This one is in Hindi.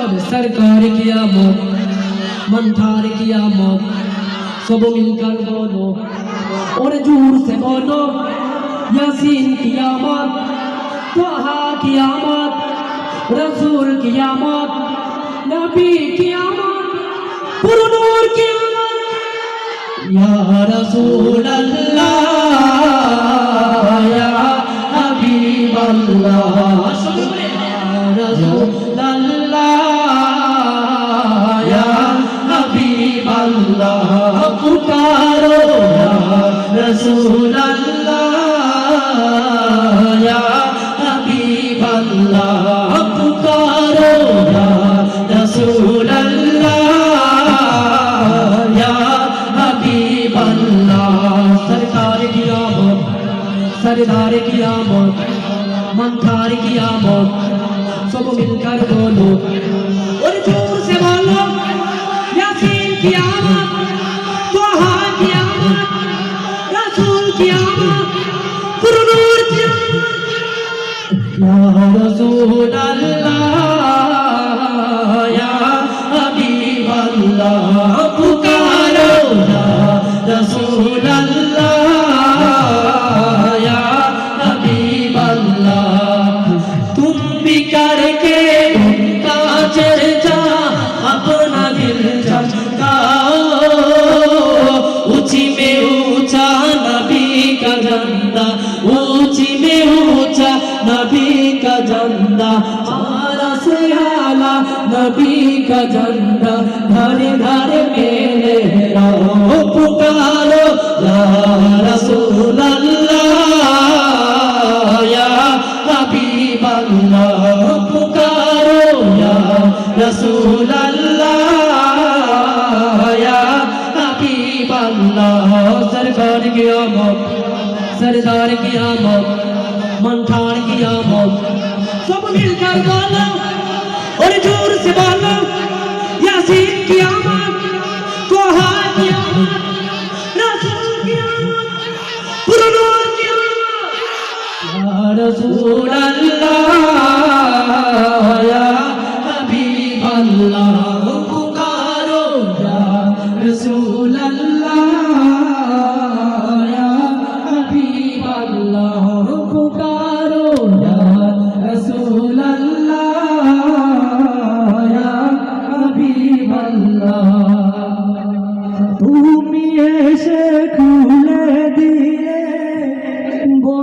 तब सरकार कियामत मंठार कियामत सब मिलकर बोलो और जोर से बोलो यासीन कियामत तहा कियामत रसूल कियामत नबी कियामत पुरनूर कियामत या रसूल अल्लाह या हबीब अल्लाह रसूल अल्लाह सरदार की आमद मंथार की आमद, सब मिलकर बोलो। और ज़ोर से बोलो, यासीन की आमद तोहा की आमद, रसूल की आमद पुरनूर की आमद। या रसूल अल्लाह। से आला नबी का झंडा, धारे धारे मेरे पुकारो, या रसूल अल्लाह या हबीब अल्लाह पुकारो, या रसूल अल्लाह या हबीब अल्लाह सरकार की आमद, सरदार की आमद, मंठान की आमद। सब मिलकर बोलो। ওরে জোর সে বলো, ইয়াসিন কি আমার? কোহা কি আমার? রাসূল কি আমার? পুরনো কি আমার? ইয়া রাসূল আল্লাহ তুমি এসে খুলে